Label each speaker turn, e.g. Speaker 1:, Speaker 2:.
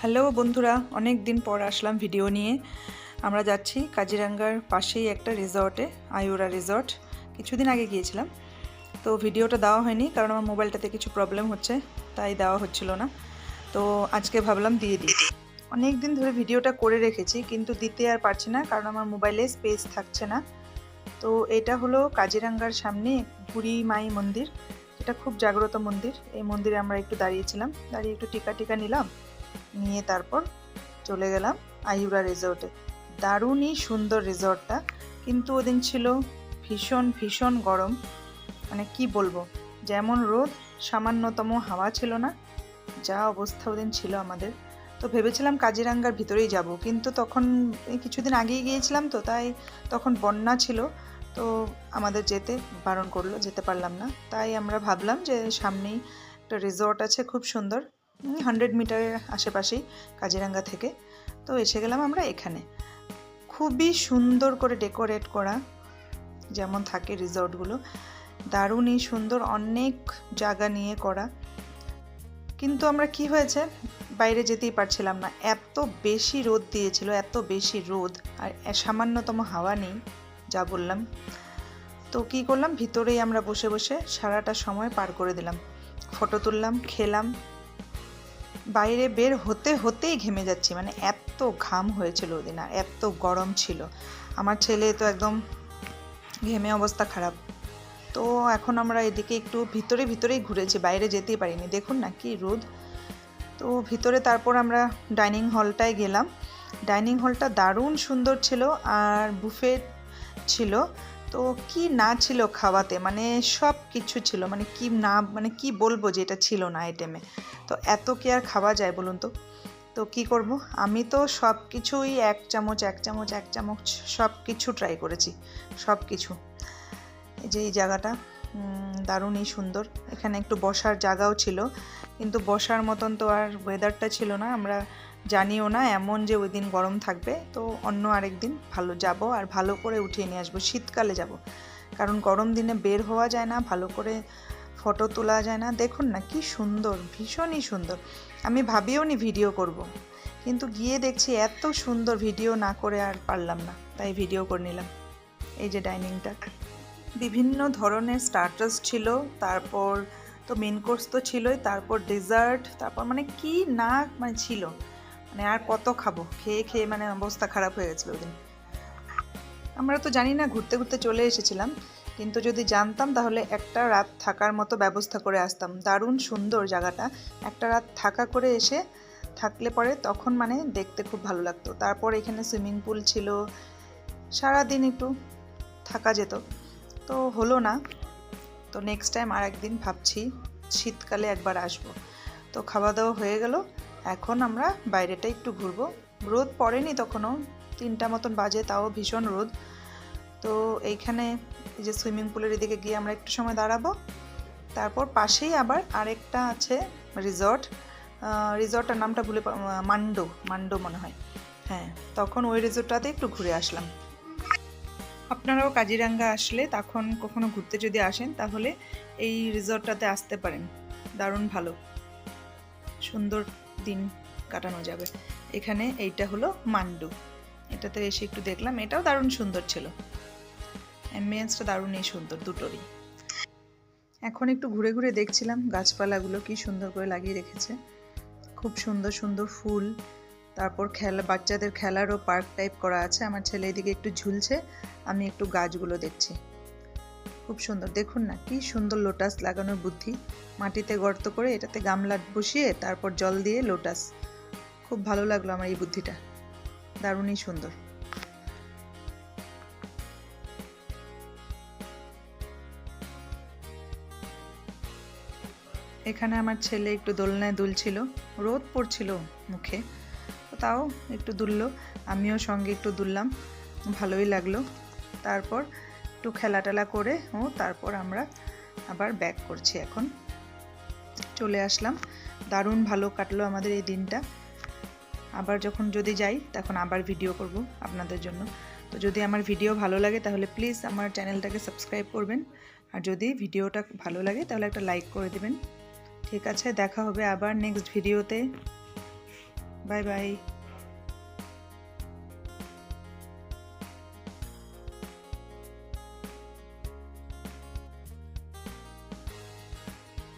Speaker 1: Hello বন্ধুরা অনেক দিন পর আসলাম ভিডিও নিয়ে। আমরা যাচ্ছি কাজিরাঙ্গার পাশেই একটা রিসর্টে আয়ুরা রিসর্ট। কিছুদিন আগে গিয়েছিলাম। তো ভিডিওটা দেওয়া হয়নি কারণ আমার মোবাইলটাতে কিছু প্রবলেম হচ্ছে, তাই দেওয়া হচ্ছিল না। তো আজকে ভাবলাম দিয়ে দিই। অনেক দিন ধরে ভিডিওটা করে রেখেছি, কিন্তু দিতে আর পারছি না কারণ আমার মোবাইলে স্পেস থাকছে না। তো এটা হলো কাজিরাঙ্গার সামনে বুড়ি মাই মন্দির। এটা খুব জাগ্রত মন্দির। এই মন্দিরে আমরা একটু দাঁড়িয়েছিলাম। দাঁড়িয়ে একটু টিকা টিকা নিলাম। নিয়ে তারপর চলে গেলাম আইউরা রিসর্টে দারুণই সুন্দর রিসর্টটা কিন্তু ওদিন ছিল ভীষণ ভীষণ গরম। মানে কি বলব? যেমন রোদ, সামান্যতম হাওয়া ছিল না। যা অবস্থা ওদিন ছিল আমাদের। তো ভেবেছিলাম কাজিরাঙ্গার ভিতরেই যাব। কিন্তু তখন কিছুদিন আগেই গিয়েছিলাম তো, তাই তখন বন্যা ছিল। তো আমাদের যেতে বারণ করল, যেতে পারলাম না। তাই আমরা ভাবলাম যে সামনেই একটা রিসর্ট আছে খুব সুন্দর। হান্ড্রেড মিটারের আশেপাশেই কাজিরাঙ্গা থেকে। তো এসে গেলাম আমরা এখানে। খুবই সুন্দর করে ডেকোরেট করা যেমন থাকে রিসর্টগুলো। দারুণই সুন্দর, অনেক জায়গা নিয়ে করা। কিন্তু আমরা কি হয়েছে, বাইরে যেতেই পারছিলাম না। এত বেশি রোদ দিয়েছিল, এত বেশি রোদ, আর সামান্যতম হাওয়া নেই, যা বললাম। তো কি করলাম, ভিতরেই আমরা বসে বসে সারাটা সময় পার করে দিলাম। ফটো তুললাম, খেলাম বাইরে বের হতে হতেই ঘেমে যাচ্ছি। মানে এত ঘাম হয়েছিল ওদিন আর এত গরম ছিল। আমার ছেলে তো একদম ঘেমে অবস্থা খারাপ। তো এখন আমরা এদিকে একটু ভিতরে ভিতরেই ঘুরেছি, বাইরে যেতেই পারিনি। দেখুন না কি রোদ। তো ভিতরে তারপর আমরা ডাইনিং হলটায় গেলাম। ডাইনিং হলটা দারুণ সুন্দর ছিল আর বুফে ছিল। তো কি না ছিল খাওয়াতে? মানে সব কিছু ছিল। মানে কি না মানে কি বলব যে এটা ছিল না আইটেমে তো এত কি আর খাওয়া যায় বলুন তো? তো কি করব? আমি তো সব কিছুই এক চামচ এক চামচ এক চামচ সব কিছু ট্রাই করেছি। সব কিছু এই যে এই জায়গাটা। দারুণই সুন্দর। এখানে একটু বসার জায়গাও ছিল, কিন্তু বসার মতন তো আর ওয়েদারটা ছিল না, আমরা জানিও না এমন যে ওই দিন গরম থাকবে, তো অন্য আরেক দিন ভালো যাব আর ভালো করে উঠিয়ে নিয়ে আসব। শীতকালে যাব, কারণ গরম দিনে বের হওয়া যায় না, ভালো করে ফটো তোলা যায় না। দেখুন না, কি সুন্দর, ভীষণই সুন্দর। আমি ভাবিও নি ভিডিও করব। কিন্তু গিয়ে দেখছি এত সুন্দর ভিডিও না করে আর পারলাম না, তাই ভিডিও করে নিলাম। এই যে ডাইনিংটা বিভিন্ন ধরনের স্টার্টার্স ছিল, তারপর তো মেন কোর্স তো ছিলই, তারপর ডেজার্ট তারপর মানে কি না মানে ছিল মানে আর কত খাব? খেয়ে খেয়ে মানে অবস্থা খারাপ হয়ে গেছিল দিন আমরা তো জানি না, ঘুরতে ঘুরতে চলে এসেছিলাম, কিন্তু যদি জানতাম তাহলে একটা রাত থাকার মতো ব্যবস্থা করে আসতাম। দারুণ সুন্দর জায়গাটা। একটা রাত থাকা করে এসে থাকলে পরে তখন মানে দেখতে খুব ভালো লাগতো। তারপর এখানে সুইমিং পুল ছিল, সারাদিন একটু থাকা যেত। তো হলো না। তো নেক্সট টাইম আর একদিন ভাবছি, শীতকালে একবার আসব। তো খাওয়া দাওয়া হয়ে গেল। এখন আমরা বাইরেটা একটু ঘুরবো। রোদ পড়েনি তখনও, তিনটা মতন বাজে, তাও ভীষণ রোদ। তো এইখানে এই যে সুইমিং পুলের এদিকে গিয়ে আমরা একটু সময় দাঁড়াবো। তারপর পাশেই আবার আরেকটা আছে রিসর্ট রিসর্টটার নামটা ভুলে মান্ডো মান্ডো মনে হয়। হ্যাঁ তখন ওই রিসর্টটাতে একটু ঘুরে আসলাম। আপনারাও কাজিরাঙ্গা আসলে তখন কখনো ঘুরতে যদি আসেন, তাহলে এই রিসর্টটাতে আসতে পারেন। দারুণ ভালো। সুন্দর দিন কাটানো যাবে। এখানে এইটা হলো মান্ডু। এটাতে এসে একটু দেখলাম, এটাও দারুণ সুন্দর ছিল। অ্যাম্বিয়েন্সটা দারুণই সুন্দর, দুটোরই। এখন একটু ঘুরে ঘুরে দেখছিলাম গাছপালাগুলো কি সুন্দর করে লাগিয়ে রেখেছে। খুব সুন্দর সুন্দর ফুল। তারপর খেলা, বাচ্চাদের খেলারও পার্ক টাইপ করা আছে। আমার ছেলে এদিকে একটু ঝুলছে, আমি একটু গাছগুলো দেখছি। খুব সুন্দর। দেখুন না, কি সুন্দর লোটাস লাগানোর বুদ্ধি। মাটিতে গর্ত করে এটাতে গামলা বসিয়ে তারপর জল দিয়ে লোটাস খুব ভালো লাগল আমার এই বুদ্ধিটা। দারুণই সুন্দর। এখানে আমার ছেলে একটু দোলনায় দুলছিল। রোদ পড়ছিল মুখে। তাও একটু দুললো, আমিও সঙ্গে একটু দুললাম, ভালোই লাগল। তারপর একটু খেলা টেলা করে ও তারপর আমরা আবার ব্যাক করছি এখন। চলে আসলাম। দারুণ ভালো কাটলো আমাদের এই দিনটা। আবার যখন যদি যাই, তখন আবার ভিডিও করব আপনাদের জন্য। তো যদি আমার ভিডিও ভালো লাগে, তাহলে প্লিজ আমার চ্যানেলটাকে সাবস্ক্রাইব করবেন। আর যদি ভিডিওটা ভালো লাগে, তাহলে একটা লাইক করে দেবেন। ঠিক আছে, দেখা হবে আবার নেক্সট ভিডিওতে বাই বাই